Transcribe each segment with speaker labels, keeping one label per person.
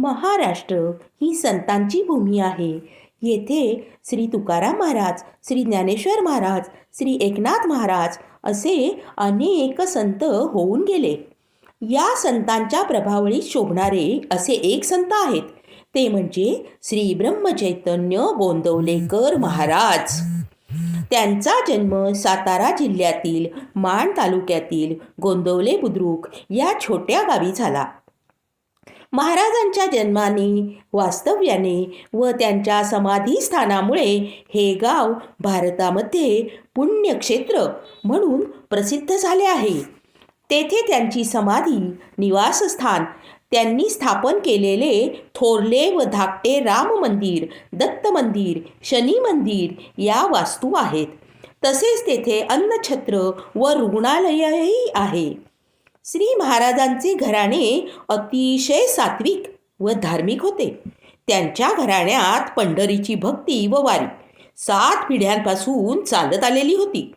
Speaker 1: महाराष्ट्र ही संतांची भूमी आहे. येथे श्री तुकाराम महाराज श्री ज्ञानेश्वर महाराज श्री एकनाथ महाराज असे अनेक संत होऊन गेले. या संतांच्या प्रभावळीत शोभणारे असे एक संत आहेत. ते म्हणजे श्री ब्रह्मचैतन्य गोंदवलेकर महाराज. त्यांचा जन्म सातारा जिल्ह्यातील माण तालुक्यातील गोंदवले बुद्रुक या छोट्या गावी झाला. महाराजांच्या जन्माने वास्तव्याने व त्यांच्या समाधीस्थानामुळे हे गाव भारतामध्ये पुण्यक्षेत्र म्हणून प्रसिद्ध झाले आहे. तेथे त्यांची समाधी निवासस्थान त्यांनी स्थापन केलेले थोरले व धाकटे राम मंदिर दत्त मंदिर शनी मंदिर या वास्तू आहेत. तसेच तेथे अन्नछत्र व रुग्णालयही आहे. श्री महाराजांचे घराणे अतिशय सात्विक व धार्मिक होते. त्यांच्या घराण्यात पंढरीची भक्ती व वारी सात पिढ्यांपासून चालत आलेली होती.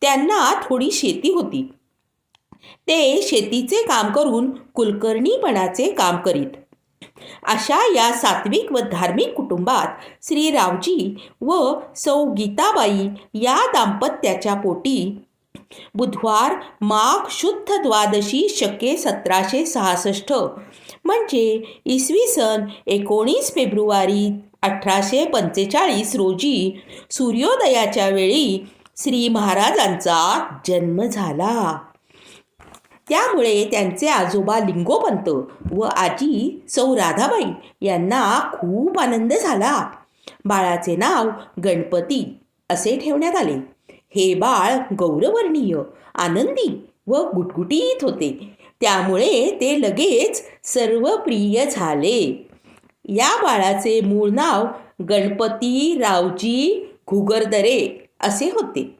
Speaker 1: त्यांना थोडी शेती होती. ते शेतीचे काम करून कुलकर्णीपणाचे काम करीत. अशा या सात्विक व धार्मिक कुटुंबात श्रीरावजी व सौ गीताबाई या दाम्पत्याच्या पोटी बुधवार माघ शुद्ध द्वादशी शके सतराशे सहासष्ट. म्हणजे इसवी सन एकोणीस फेब्रुवारी अठराशे पंचेचाळीस रोजी सूर्योदयाच्या वेळी श्री महाराजांचा जन्म झाला. त्यामुळे त्यांचे आजोबा लिंगोपंत व आजी सौ राधाबाई यांना खूप आनंद झाला. बाळाचे नाव गणपती असे ठेवण्यात आले. हे बाळ गौरवर्णीय आनंदी व गुटगुटीत होते. त्यामुळे ते लगेच सर्वप्रिय झाले. या बाळाचे मूळ नाव गणपती रावजी घुगरदरे असे होते.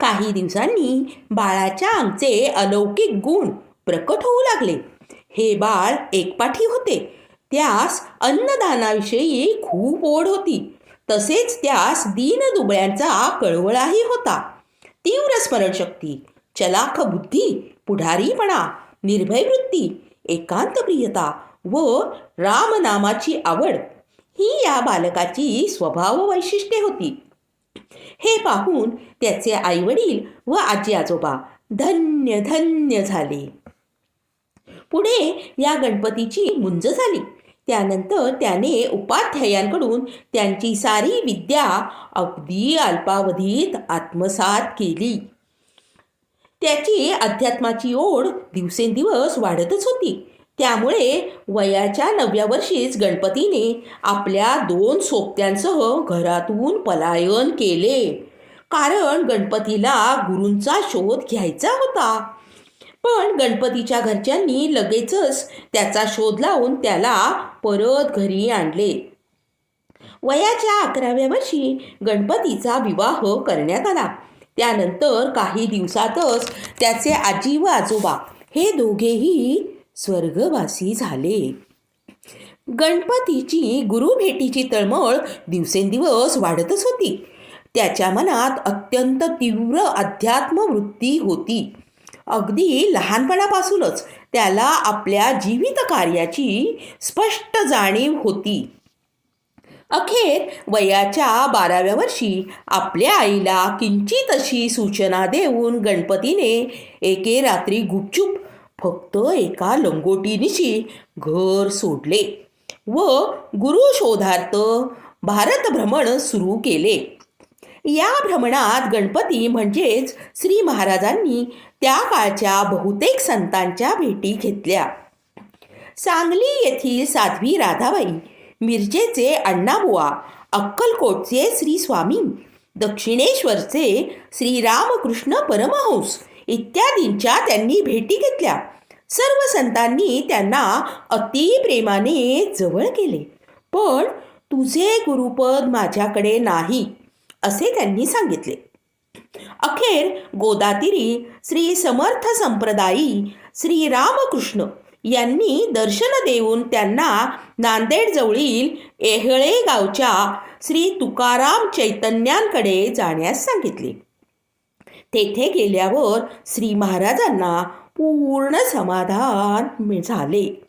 Speaker 1: काही दिवसांनी बाळाच्या आमचे अलौकिक गुण प्रकट होऊ लागले. हे बाळ एकपाठी होते. त्यास अन्नदानाविषयी खूप ओढ होती. तसेच त्यास दीनदुबळ्यांचा कळवळाही होता. तीव्र स्मरणशक्ती चलाख बुद्धी पुढारीपणा निर्भय वृत्ती एकांतप्रियता व रामनामाची आवड ही या बालकाची स्वभाव वैशिष्ट्ये होती. हे पाहून त्याचे आईवडील व आजी आजोबा धन्य धन्य झाले. पुढे या गणपतीची मुंज झाली. त्यानंतर त्याने उपाध्यायांकडून त्यांची सारी विद्या अगदी अल्पावधीत आत्मसात केली. त्याची अध्यात्माची ओढ दिवसेंदिवस वाढतच होती. त्यामुळे वयाच्या नवव्या वर्षीच गणपतीने आपल्या दोन सोबत्यांसह घरातून पलायन केले. कारण गणपतीला गुरूंचा शोध घ्यायचा होता. पण गणपतीच्या घरच्यांनी लगेचच त्याचा शोध लावून त्याला परत घरी आणले. वयाच्या अकराव्या वर्षी गणपतीचा विवाह करण्यात आला. त्यानंतर काही दिवसातच त्याचे आजी व आजोबा हे दोघेही स्वर्गवासी झाले. गणपतीची गुरुभेटीची तळमळ दिवसेंदिवस वाढतच होती. त्याच्या मनात अत्यंत तीव्र अध्यात्म वृत्ती होती. अगदी लहानपणापासूनच त्याला आपल्या जीवित कार्याची स्पष्ट जाणीव होती. अखेर वयाच्या बाराव्या वर्षी आपल्या आईला किंचित अशी सूचना देऊन गणपतीने एके रात्री गुपचूप फक्त एका लंगोटीनिशी घर सोडले व गुरुशोधार्थ भारत भ्रमण सुरू केले. या भ्रमणात गणपती म्हणजेच श्री महाराजांनी त्या काळच्या बहुतेक संतांच्या भेटी घेतल्या. सांगली येथील साध्वी राधाबाई मिरजेचे अण्णाबुवा अक्कलकोटचे श्री स्वामी दक्षिणेश्वरचे श्री रामकृष्ण परमहंस इत्यादींच्या त्यांनी भेटी घेतल्या. सर्व संतांनी त्यांना अतिप्रेमाने जवळ केले. पण तुझे गुरुपद माझ्याकडे नाही असे त्यांनी सांगितले. अखेर गोदातिरी श्री समर्थ संप्रदायी श्री रामकृष्ण यांनी दर्शन देऊन त्यांना नांदेडजवळील एहळे गावच्या श्री तुकाराम चैतन्यांकडे जाण्यास सांगितले. तेथे गेल्यावर श्री महाराजांना पूर्ण समाधान झाले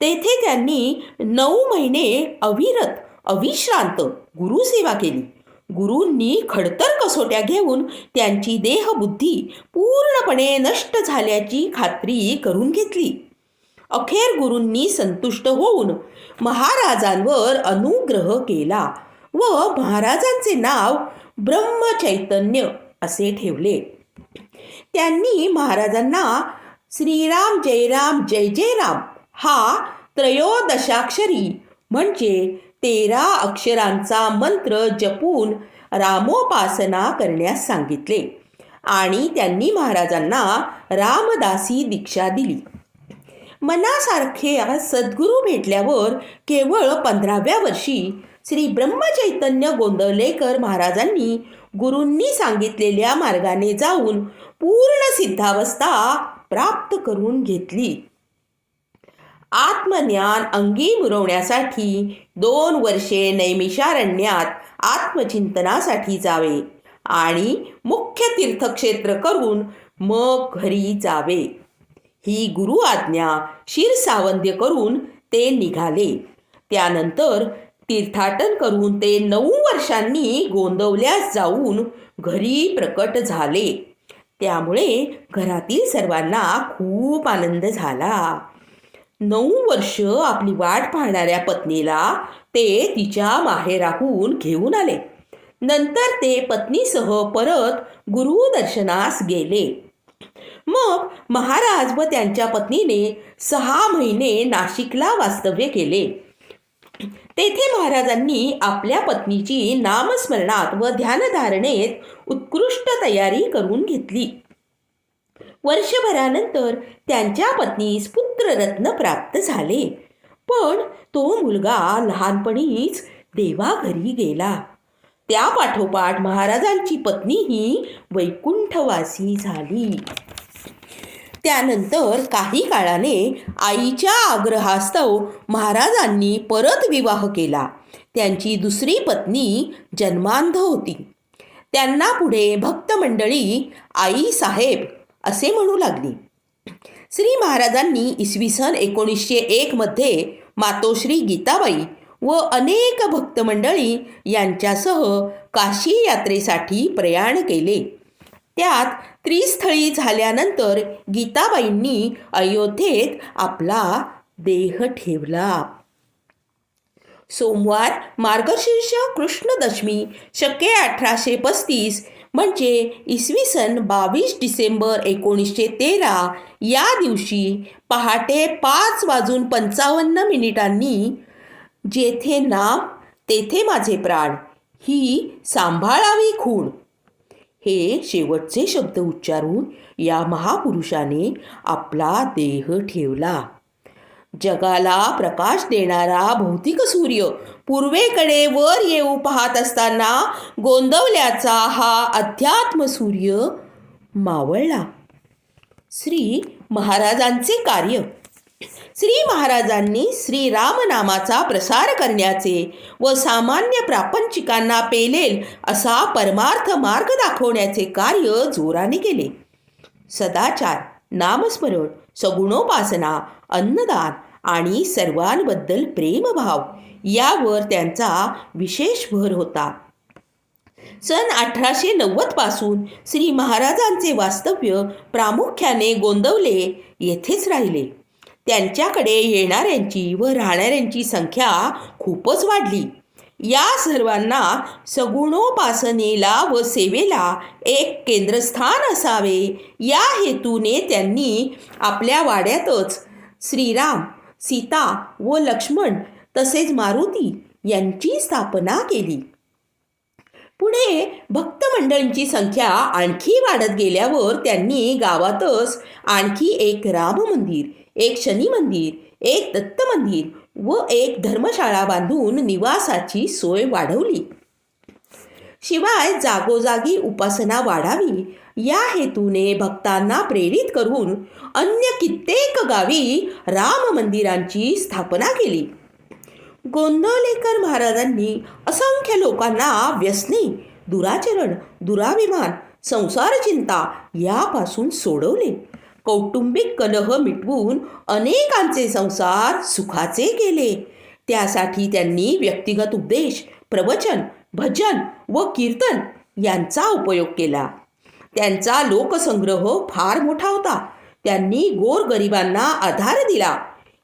Speaker 1: तेथे त्यांनी नऊ महिने अविरत अविश्रांत गुरुसेवा केली. गुरूंनी खडतर कसोट्या घेऊन त्यांची देहबुद्धी पूर्णपणे नष्ट झाल्याची खात्री करून घेतली. अखेर गुरूंनी संतुष्ट होऊन महाराजांवर अनुग्रह केला व महाराजांचे नाव ब्रह्मचैतन्य असे ठेवले. त्यांनी महाराजांना श्रीराम जयराम जय जयराम हा त्रयोदशाक्षरी म्हणजे तेरा अक्षरांचा मंत्र जपून रामोपासना करण्यास सांगितले. आणि त्यांनी महाराजांना रामदासी दीक्षा दिली. मनासारखे सद्गुरू भेटल्यावर केवळ पंधराव्या वर्षी श्री ब्रह्मचैतन्य गोंदवलेकर महाराजांनी गुरूंनी सांगितलेल्या मार्गाने जाऊन पूर्ण सिद्धावस्था प्राप्त करून घेतली. आत्मज्ञान अंगी मुरवण्यासाठी दोन वर्षे नैमिषारण्यात आत्मचिंतनासाठी जावे आणि मुख्य तीर्थक्षेत्र करून मग घरी जावे. ही गुरु आज्ञा शिरसावंद्य करून ते निघाले. त्यानंतर तीर्थाटन करून ते नऊ वर्षांनी गोंदवल्यास जाऊन घरी प्रकट झाले. त्यामुळे घरातील सर्वांना खूप आनंद झाला. नऊ वर्ष आपली वाट पाहणाऱ्या पत्नीला ते तिच्या माहेराहून घेऊन आले. नंतर ते पत्नीसह परत गुरुदर्शनास गेले. मग महाराज व त्यांच्या पत्नीने सहा महिने नाशिकला वास्तव्य केले. तेथे महाराजांनी आपल्या पत्नीची नामस्मरणात व ध्यानधारणेत उत्कृष्ट तयारी करून घेतली. वर्षभरानंतर त्यांच्या पत्नीस पुत्ररत्न प्राप्त झाले. पण तो मुलगा लहानपणीच देवाघरी गेला. त्या पाठोपाठ महाराजांची पत्नीही वैकुंठवासी झाली. त्यानंतर काही काळाने आईच्या आग्रहास्तव महाराजांनी परत विवाह केला. त्यांची दुसरी पत्नी जन्मांध होती. त्यांना पुढे भक्त मंडळी आई साहेब असे म्हणू लागली. श्री महाराजांनी इसवी सन एकोणीसशे एकमध्ये मातोश्री गीताबाई व अनेक भक्तमंडळी यांच्यासह काशी यात्रेसाठी प्रयाण केले. त्यात त्रिस्थळी झाल्यानंतर गीताबाईंनी अयोध्येत आपला देह ठेवला. सोमवार मार्गशीर्ष कृष्णदशमी शके अठराशे पस्तीस म्हणजे इसवी सन बावीस डिसेंबर एकोणीसशे तेरा या दिवशी पहाटे पाच वाजून पंचावन्न मिनिटांनी जेथे नाम तेथे माझे प्राण ही सांभाळावी खूण. हे शेवटचे शब्द उच्चारून या महापुरुषाने आपला देह ठेवला. जगाला प्रकाश देणारा भौतिक सूर्य पूर्वेकडे वर येऊ पाहत असताना गोंदवल्याचा हा अध्यात्म सूर्य मावळला. श्री महाराजांचे कार्य. श्री महाराजांनी श्री रामनामाचा प्रसार करण्याचे व सामान्य प्रापंचिकांना पेलेल असा परमार्थ मार्ग दाखवण्याचे कार्य जोराने केले. सदाचार नामस्मरण सगुणोपासना अन्नदान आणि सर्वांबद्दल प्रेमभाव यावर त्यांचा विशेष भर होता. सन अठराशे नव्वदपासून श्री महाराजांचे वास्तव्य प्रामुख्याने गोंदवले येथेच राहिले. त्यांच्याकडे येणाऱ्यांची व राहणाऱ्यांची संख्या खूपच वाढली. या सर्वांना सगुणोपासनेला व सेवेला एक केंद्रस्थान असावे. या हेतूने त्यांनी आपल्या वाड्यातच श्रीराम सीता व लक्ष्मण तसेच मारुती यांची स्थापना केली. पुढे भक्तमंडळींची संख्या आणखी वाढत गेल्यावर त्यांनी गावातच आणखी एक राम मंदिर एक शनी मंदिर एक दत्त मंदिर व एक धर्मशाळा बांधून निवासाची सोय वाढवली. शिवाय जागोजागी उपासना वाढावी या हेतूने भक्तांना प्रेरित करून अन्य कित्येक गावी राम मंदिरांची स्थापना केली. गोंदवलेकर महाराजांनी असंख्य लोकांना व्यसनी दुराचरण दुराभिमान संसार चिंता यापासून सोडवले. कौटुंबिक कलह मिटवून अनेकांचे संसार सुखाचे केले. त्यासाठी त्यांनी व्यक्तिगत उपदेश प्रवचन भजन व कीर्तन यांचा उपयोग केला. त्यांचा लोकसंग्रह फार मोठा होता. त्यांनी गोरगरिबांना आधार दिला.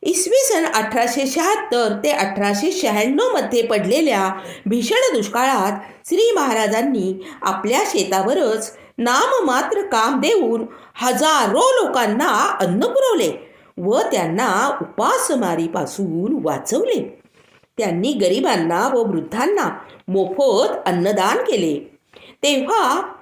Speaker 1: इसवी सन अठराशे शहात्तर ते अठराशे शहाण्णवमध्ये पडलेल्या भीषण दुष्काळात श्री महाराजांनी आपल्या शेतावरच नाममात्र काम देऊन हजारो लोकांना अन्न पुरवले व त्यांना उपासमारीपासून वाचवले. त्यांनी गरिबांना व वृद्धांना मोफत अन्नदान केले. तेव्हा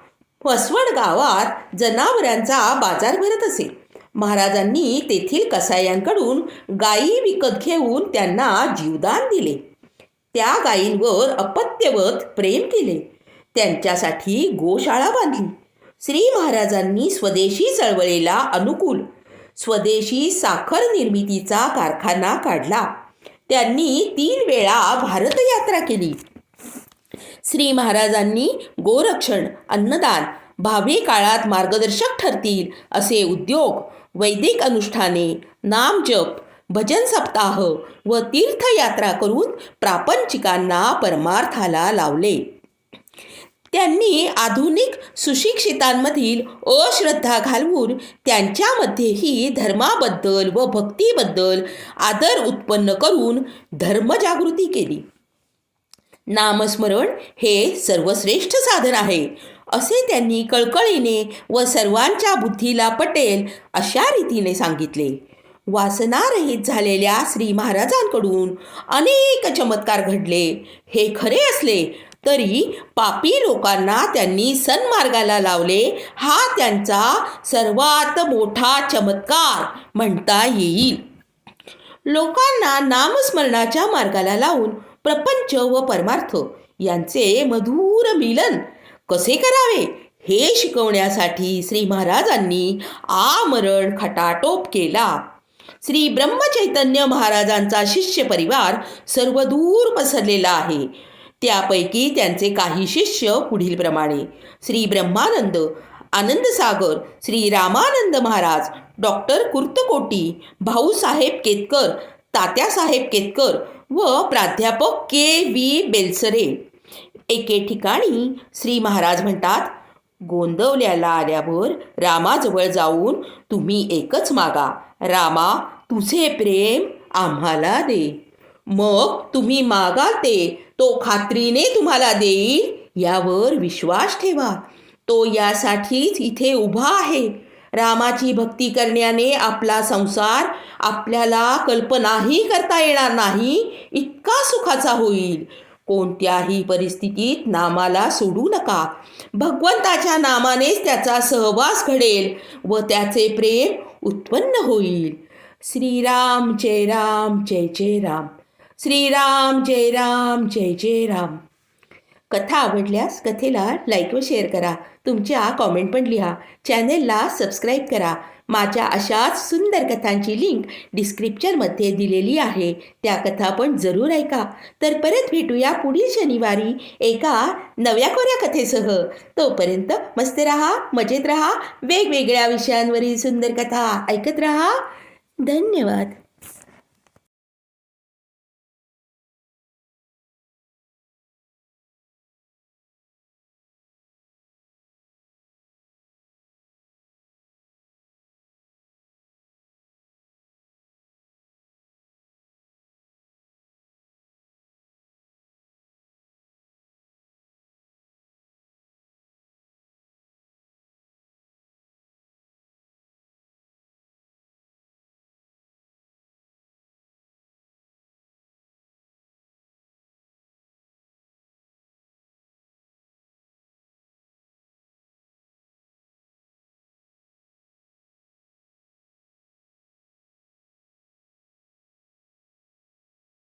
Speaker 1: फसवड गावात जनावरांचा बाजार भरत असे. महाराजांनी तेथील कसायांकडून गायी विकत घेऊन त्यांना जीवदान दिले. त्या गायींवर अपत्यवत प्रेम केले. त्यांच्यासाठी गोशाळा बांधली. श्री महाराजांनी स्वदेशी चळवळीला अनुकूल स्वदेशी साखर निर्मितीचा कारखाना काढला. त्यांनी तीन वेळा भारतयात्रा केली. श्री महाराजांनी गोरक्षण अन्नदान भावी काळात मार्गदर्शक ठरतील असे उद्योग वैदिक अनुष्ठाने नामजप भजन सप्ताह व तीर्थयात्रा करून प्रापंचिकांना परमार्थाला लावले. त्यांनी आधुनिक सुशिक्षितांमधील अश्रद्धा घालवून त्यांच्यामध्येही धर्माबद्दल व भक्तीबद्दल आदर उत्पन्न करून धर्मजागृती केली. नामस्मरण हे सर्वश्रेष्ठ साधन आहे असे त्यांनी कळकळीने व सर्वांच्या बुद्धीला पटेल अशा रीतीने सांगितले. वासनारहित झालेल्या श्री महाराजांकडून अनेक चमत्कार घडले. हे खरे असले तरी पापी लोकांना त्यांनी सन्मार्गाला लावले. हा त्यांचा सर्वात मोठा चमत्कार म्हणता येईल. लोकांना नामस्मरणाच्या मार्गाला लावून प्रपंच व परमार्थ यांचे मधुर मिलन कसे करावे हे शिकवण्यासाठी श्री महाराजांनी आमरण खटाटोप केला. श्री ब्रह्मचैतन्य महाराजांचा शिष्य परिवार सर्वदूर पसरलेला आहे. त्यापैकी त्यांचे काही शिष्य पुढीलप्रमाणे. श्री ब्रह्मानंद आनंदसागर श्री रामानंद महाराज डॉक्टर कुर्तकोटी भाऊसाहेब केतकर तात्यासाहेब केतकर व प्राध्यापक के व्ही बेलसरे. एके ठिकाणी श्री महाराज म्हणतात गोंदवल्याला आल्यावर रामाजवळ जाऊन तुम्ही एकच मागा. रामा तुझे प्रेम आम्हाला दे. मग तुम्ही मागाल ते. तो खात्रीने तुम्हाला देईल यावर विश्वास ठेवा. तो यासाठीच इथे उभा आहे. रामाची भक्ती करण्याने आपला संसार आपल्याला कल्पनाही करता येणार नाही इतका सुखाचा होईल. कोणत्याही परिस्थितीत नामाला सोडू नका. भगवंताच्या नामानेच त्याचा सहवास घडेल व त्याचे प्रेम उत्पन्न होईल. श्रीराम जय राम जय जय राम. श्रीराम जय राम जय जय राम कथा आवडल्यास कथेला लाईक व शेअर करा. तुमच्या कॉमेंट पण लिहा. चॅनेलला सबस्क्राईब करा. माझ्या अशाच सुंदर कथांची लिंक डिस्क्रिप्शनमध्ये दिलेली आहे. त्या कथा पण जरूर ऐका. तर परत भेटूया पुढील शनिवारी एका नव्या कोऱ्या कथेसह. तोपर्यंत मस्त रहा मजेत रहा. वेगवेगळ्या विषयांवरील सुंदर कथा ऐकत रहा. धन्यवाद.